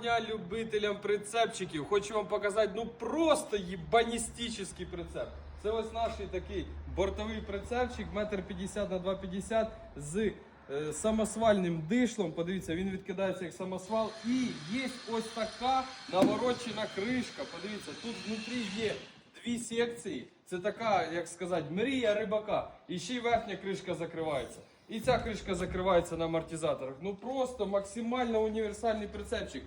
дня любителям прицепчиків. Хочу вам показати ну просто єбаністичний прицеп. Це ось наш такий бортовий прицепчик, метр 50 на 2,50 з е, самосвальним дишлом. Подивіться, він відкидається як самосвал. І є ось така наворочена кришка. Подивіться, тут внутрі є дві секції. Це така, як сказати, мрія рибака. І ще й верхня кришка закривається. І ця кришка закривається на амортизаторах. Ну просто максимально універсальний прицепчик.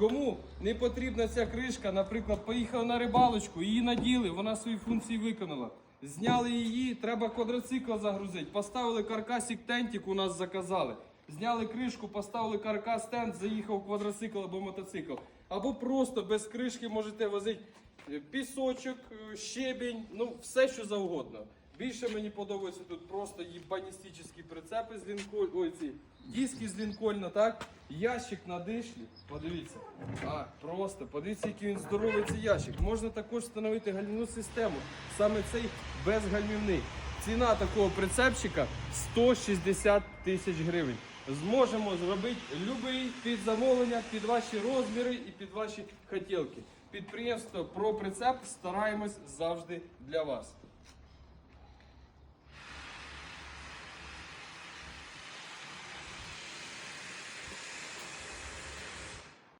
Кому не потрібна ця кришка, наприклад, поїхав на рибалочку, її наділи, вона свої функції виконала. Зняли її, треба квадроцикл загрузити. Поставили каркасик тентик, у нас заказали. Зняли кришку, поставили каркас тент, заїхав квадроцикл або мотоцикл. Або просто без кришки можете возити е, пісочок, е, щебінь, ну все що завгодно. Більше мені подобаються тут просто єбаністичні прицепи з Лінкольн, ой, ці диски з Лінкольна, так? Ящик на дишлі. Подивіться. А, просто подивіться, який він здоровий цей ящик. Можна також встановити гальмівну систему. Саме цей безгальмівний. Ціна такого прицепчика 160 тисяч гривень. Зможемо зробити будь-який під замовлення, під ваші розміри і під ваші хотілки. Підприємство про прицеп стараємось завжди для вас.